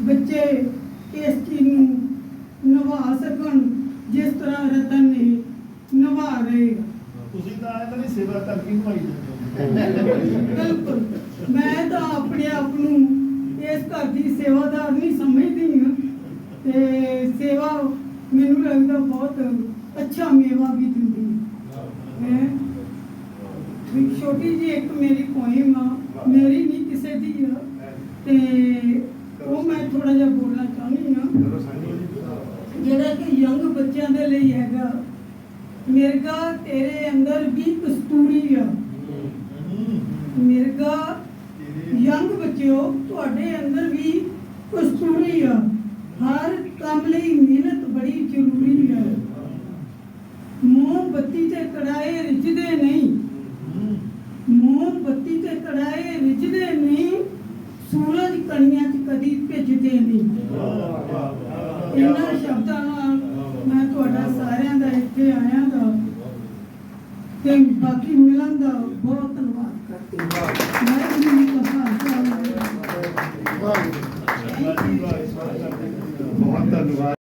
ਬੱਚੇ ਇਸ ਚੀਜ਼ ਨੂੰ ਨਿਭਾ ਸਕਣ ਜਿਸ ਤਰ੍ਹਾਂ ਰਤਨ ਨੇ ਨਿਭਾ ਰਹੇ ਆ। ਤੁਸੀਂ ਤਾਂ ਇਹਨਾਂ ਦੀ ਸੇਵਾ ਕਰਕੇ ਨਿਭਾਈ ਜਾਂਦੇ ਬਿਲਕੁਲ ਮੈਂ ਤਾਂ ਆਪਣੇ ਆਪ ਨੂੰ ਇਸ ਘਰ ਦੀ ਸੇਵਾਦਾਰ ਨਹੀਂ ਸਮਝਦੀ ਹਾਂ ਤੇ ਸੇਵਾ ਮੈਨੂੰ ਲੱਗਦਾ ਬਹੁਤ ਅੱਛਾ ਮੇਵਾ ਵੀ ਦਿੰਦੀ ਹੈ। ਵੀ ਛੋਟੀ ਜੀ ਇੱਕ ਮੇਰੀ ਪੋਇਮ ਆ ਮੇਰੀ ਨਹੀਂ ਕਿਸੇ ਦੀ ਆ ਤੇ ਉਹ ਮੈਂ ਥੋੜਾ ਜਿਹਾ ਬੋਲਣਾ ਚਾਹੁੰਦੀ ਹਾਂ। ਜਿਹੜਾ ਕਿ ਯੰਗ ਬੱਚਿਆਂ ਦੇ ਲਈ ਹੈਗਾ। ਮਿਰਗਾ ਤੇਰੇ ਅੰਦਰ ਵੀ ਕਸਤੂਰੀ ਆ। ਮਿਰਗਾ ਯੰਗ ਬੱਚਿਓ ਤੁਹਾਡੇ ਅੰਦਰ ਵੀ ਕਸਤੂਰੀ ਆ। ਹਰ ਕੰਮ ਲਈ ਮਿਹਨਤ ਬੜੀ ਜ਼ਰੂਰੀ ਹੈ ਮੋਮਬੱਤੀ ਤੇ ਕੜਾਏ ਰਿਝਦੇ ਨਹੀਂ। ਮੋਮਬੱਤੀ ਤੇ ਕੜਾਏ ਰਿਝਦੇ ਨਹੀਂ। ਸੂਰਜ ਤਣੀਆਂ 'ਚ ਕਦੀ ਭਿੱਜਦੇ ਨਹੀਂ। ਇਹਨਾਂ ਸ਼ਬਦਾਂ ਨਾਲ ਮੈਂ ਤੁਹਾਡਾ ਸਾਰਿਆਂ ਦਾ ਇੱਥੇ ਆਇਆ ਦਾ ਤੇ ਬਾਕੀ ਮਿਲਣ ਦਾ ਬਹੁਤ ਧੰਨਵਾਦ ਕਰਦੀ ਮੈਂ ਤੁਹਾਨੂੰ ਕਹਾਂਗਾ ਬਹੁਤ ਧੰਨਵਾਦ।